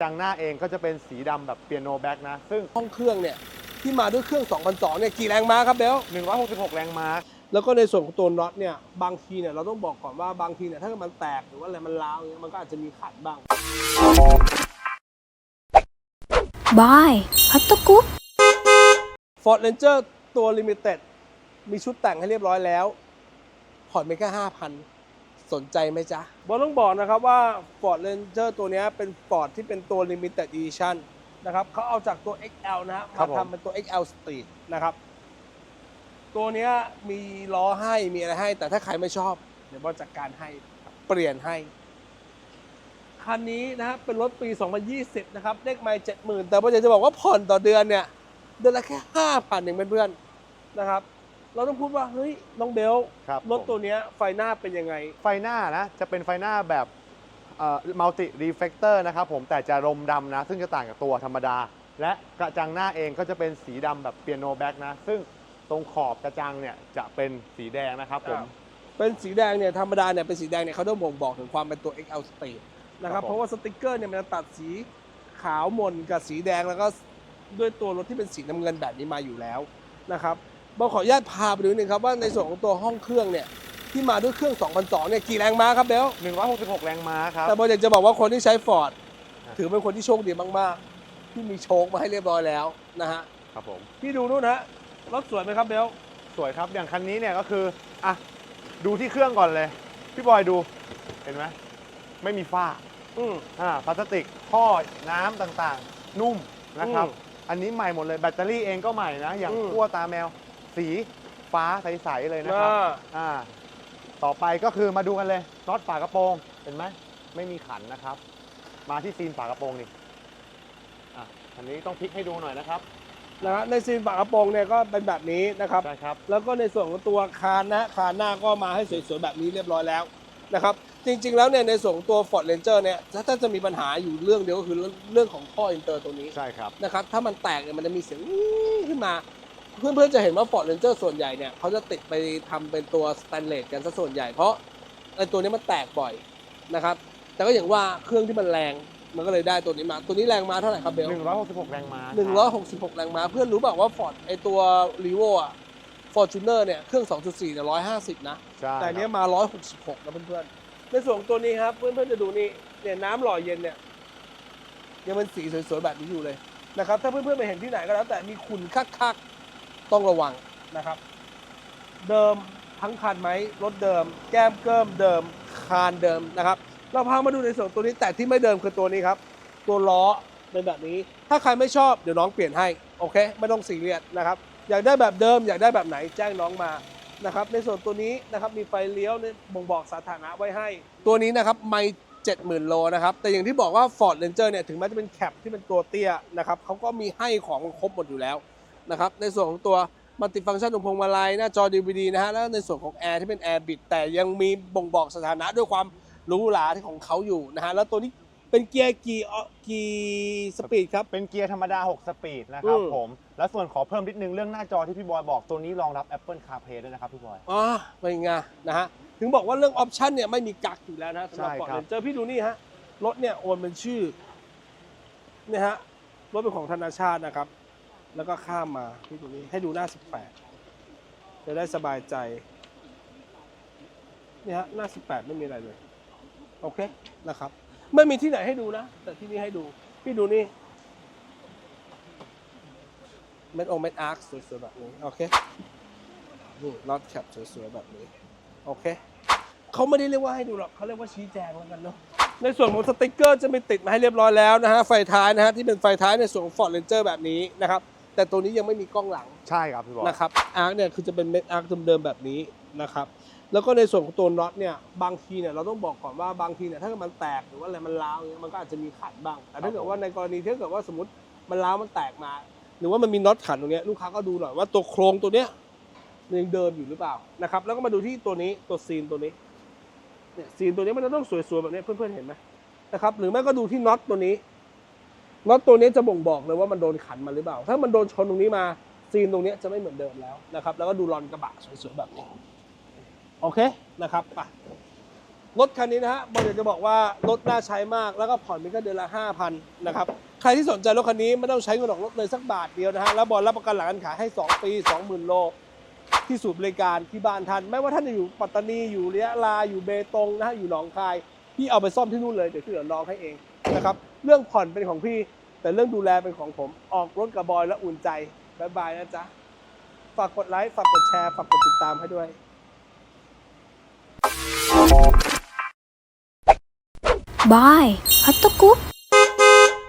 จังหน้าเองก็จะเป็นสีดำแบบเปียโนแบ็กนะ ซึ่ง ห้องเครื่องเนี่ยที่มาด้วยเครื่อง 2002เนี่ยกี่แรงม้าครับเบล 166 แรงม้า แล้วก็ในส่วนของตัวน็อตเนี่ยบางทีเนี่ยเราต้องบอกก่อนว่าบางทีเนี่ยถ้าเกิดมันแตกหรือว่าอะไรมันร้าวเนี่ยมันก็อาจจะมีขัดบ้าง บายพัตตกุ๊ป Ford Ranger ตัว Limited มีชุดแต่งให้เรียบร้อยแล้ว ผ่อนไปแค่5,000 สนใจไหมจ๊ะบอลต้องบอกนะครับว่า Ford Ranger ตัวเนี้ยเป็น Ford ที่เป็นตัว Limited Edition นะครับเขาเอาจากตัว XL นะฮะครัมาบผมทำเป็นตัว XL Street นะครับ ตัวเนี้ยมีล้อให้มีอะไรให้ แต่ถ้าใครไม่ชอบ เดี๋ยวบอลจัดการให้เปลี่ยนให้ คันนี้นะครับเป็นรถปี 2020 นะครับเลขไม่70,000 แต่บอลอยากจะบอกว่าผ่อนต่อเดือนเนี่ย เดือนละแค่5,000เองเพื่อนๆนะครับ เราต้องพูดว่าเฮ้ยน้องเบลครับรถผม ตัวเนี้ยไฟหน้าเป็นยังไง ไฟหน้านะ จะเป็นไฟหน้าแบบมัลติรีเฟกเตอร์นะครับผมแต่จะรมดำนะ ซึ่งจะต่างกับตัวธรรมดา และกระจังหน้าเองก็จะเป็นสีดำแบบเปียโนแบ็กนะ ซึ่งตรงขอบกระจังเนี่ยจะเป็นสีแดงนะครับผมอ้าวเป็นสีแดงเนี่ยธรรมดาเนี่ยเป็นสีแดงเนี่ยเขาต้องบ่งบอกถึงความเป็นตัว XL Street นะคครัรับบผม เพราะว่าสติกเกอร์เนี่ยมันจะตัดสีขาวหมนกับสีแดงแล้วก็ด้วยตัวรถที่เป็นสีน้ำเงินแบบนี้มาอยู่แล้วนะครับ บอขออนุญาตพาไปดูนิดนึงครับว่าในส่วนของตัวห้องเครื่องเนี่ยที่มาด้วยเครื่อง2002เนี่ยกี่แรงม้าครับเบล166 แรงม้าครับ แต่บอลอยากจะบอกว่าคนที่ใช้ฟอร์ดครับถือเป็นคนที่โชคดีมากๆ ที่มีโชคมาให้เรียบร้อยแล้วนะฮะครับผมพี่ดูนู่นฮะรถสวยไหมครับเบลสวยครับอย่างคันนี้เนี่ยก็คืออะดูที่เครื่องก่อนเลย พี่บอยดูเห็นไหมไม่มีฝ้าอืมอ่าพลาสติกท่อน้ำต่างๆ นุ่มนะครับอืมอันนี้ใหม่หมดเลยแบตเตอรี่เองก็ใหม่นะ อย่างอืมขั้วตาแมว สีฟ้าใสๆเลยนะครับอ่า อ่าต่อไปก็คือมาดูกันเลยน็อตฝากระโปรงเห็นไหมไม่มีขันนะครับ มาที่ซีนฝากระโปรงนี่อะอันนี้ต้องพลิกให้ดูหน่อยนะครับนะฮะในซีนฝากระโปรงเนี่ยก็เป็นแบบนี้นะครับ ใช่ครับ แล้วก็ในส่วนของตัวคานนะคานหน้าก็มาให้สวยๆแบบนี้เรียบร้อยแล้วนะครับ จริงๆแล้วเนี่ยในส่วนของตัว Ford Ranger เนี่ยถ้าถ้าจะมีปัญหาอยู่เรื่องเดียวก็คือเรื่องเรื่องของท่ออินเตอร์ตัวนี้ใช่ครับ นะครับ ถ้ามันแตกเนี่ยมันจะมีเสียงอื้อขึ้นมา เพื่อนๆจะเห็นว่า Ford Ranger ส่วนใหญ่เนี่ยเขาจะติดไปทำเป็นตัวสแตนเลสกันซะส่วนใหญ่เพราะไอ้ตัวนี้มันแตกบ่อยนะครับ แต่ก็อย่างว่าเครื่องที่มันแรงมันก็เลยได้ตัวนี้มา ตัวนี้แรงมาเท่าไหร่ครับเบล166แรงม้า166แรงม้า เพื่อนรู้เปล่าว่า Ford ไอตัว r e v o อะ Fortuner เนี่ยเครื่อง2.4เนี่ย150นะใช่แต่อันเนี้ยครับมา166นะเพื่อนๆ ในส่วนของตัวนี้ครับ เพื่อนๆจะดูนี่เนี่ยน้ำหล่อเย็นเนี่ยยังเป็นสีสวยๆแบบนี้อยู่เลยนะครับ ถ้าเพื่อนๆไปเห็นที่ไหนก็แล้วแต่มีขุ่นคักๆ ต้องระวังนะครับ เดิมทั้งคันไหมรถเดิม แก้มเกิมเดิมคานเดิมนะครับ เราพามาดูในส่วนตัวนี้แต่ที่ไม่เดิมคือตัวนี้ครับ ตัวล้อเป็นแบบนี้ ถ้าใครไม่ชอบเดี๋ยวน้องเปลี่ยนให้โอเค ไม่ต้องซีเรียสนะครับ อยากได้แบบเดิมอยากได้แบบไหนแจ้งน้องมานะครับ ในส่วนตัวนี้นะครับมีไฟเลี้ยวนี่บ่งบอกสถานะไว้ให้ ตัวนี้นะครับไม่เจ็ดหมื่นโลนะครับ แต่อย่างที่บอกว่า Ford Ranger เนี่ย ถึงแม้จะเป็นแคปที่เป็นตัวเตี้ยนะครับเขาก็มีให้ของครบหมดอยู่แล้ว นะครับในส่วนของตัวมัลติฟังก์ชันของพวงมาลัยหน้าจอ DVD นะฮะแล้วในส่วนของแอร์ที่เป็นแอร์บิดแต่ยังมีบ่งบอกสถานะด้วยความหรูหราที่ของเขาอยู่นะฮะแล้วตัวนี้เป็นเกียร์กี่ออกี่สปีดครับ เป็นเกียร์ธรรมดา 6 สปีดนะครับอืม ผม แล้วส่วนขอเพิ่มนิดนึงเรื่องหน้าจอที่พี่บอยบอกตัวนี้รองรับ Apple CarPlay ด้วยนะครับพี่บอย อ๋อเป็นไงนะฮะถึงบอกว่าเรื่องออปชันเนี่ยไม่มีกักอยู่แล้วนะสำหรับใช่ฟอร์ดครับ เรนเจอร์พี่ดูนี่ฮะรถเนี่ยโอนเป็นชื่อเนี่ยฮะรถเป็นของธนาชาตินะครับ แล้วก็ข้ามมาพี่ดูนี่ให้ดูหน้า 18 จะได้สบายใจนี่ฮะหน้า 18 ไม่มีอะไรเลย โอเคนะครับ ไม่มีที่ไหนให้ดูนะ แต่ที่นี่ให้ดู พี่ดูนี่เม็ดโอเม็ดอาร์คสวยๆแบบนี้ โอเค นี่ลอดแคปสวยๆแบบนี้ โอเค เขาไม่ได้เรียกว่าให้ดูหรอกเขาเรียกว่าชี้แจงแล้วกันเนาะในส่วนของสติกเกอร์จะมีติดมาให้เรียบร้อยแล้วนะฮะ ไฟท้ายนะฮะ ที่เป็นไฟท้ายในส่วนของ Ford Ranger แบบนี้นะครับ แต่ตัวนี้ยังไม่มีกล้องหลังใช่ครับพี่บอยนะครับอาร์คเนี่ยคือจะเป็นเม็ดอาร์คเดิมๆแบบนี้นะครับแล้วก็ในส่วนของตัวน็อตเนี่ยบางทีเนี่ยเราต้องบอกก่อนว่าบางทีเนี่ยถ้าเกิดมันแตกหรือว่าอะไรมันร้าวเนี่ยมันก็อาจจะมีขัดบ้าง แต่ถ้าเกิดว่าในกรณีที่ถ้าเกิดว่าสมมติมันร้าวมันแตกมา หรือว่ามันมีน็อตขันตรงเนี้ยลูกค้าก็ดูหน่อยว่าตัวโครงตัวเนี้ยมันยังเดิมอยู่หรือเปล่านะครับแล้วก็มาดูที่ตัวนี้ตัวซีนตัวนี้เนี่ยซีนตัวนี้มันจะต้องสวยๆแบบนี้เพื่อนๆเห็นไหมนะครับหรือไม่ก็ดูที่น็อตตัวนี้ น็อตตัวนี้จะบ่งบอกเลยว่ามันโดนขันมาหรือเปล่า ถ้ามันโดนชนตรงนี้มาซีนตรงนี้จะไม่เหมือนเดิมแล้วนะครับ แล้วก็ดูรอนกระบะสวยๆแบบนี้ โอเคนะครับไปรถคันนี้นะฮะบอลอยากจะบอกว่ารถน่าใช้มาก แล้วก็ผ่อนเป็นแค่เดือนละ5,000นนะครับ ใครที่สนใจรถคันนี้ไม่ต้องใช้เงินออกรถเลยสักบาทเดียวนะฮะ แล้วบอลรับประกันหลังการขายให้ 2 ปี 20,000 โล ที่ศูนย์บริการที่บ้านท่าน ไม่ว่าท่านจะอยู่ปัตตานี อยู่เลียลา อยู่เบตงนะฮะ อยู่หนองคาย พี่เอาไปซ่อมที่นู่นเลย เดี๋ยวที่เหลือรองให้เอง นะครับ เรื่องผ่อนเป็นของพี่ แต่เรื่องดูแลเป็นของผม ออกรถกับบอยแล้วอุ่นใจบายบายนะจ๊ะ ฝากกดไลค์ ฝากกดแชร์ ฝากกดติดตามให้ด้วยบายพัตตกุ๊ป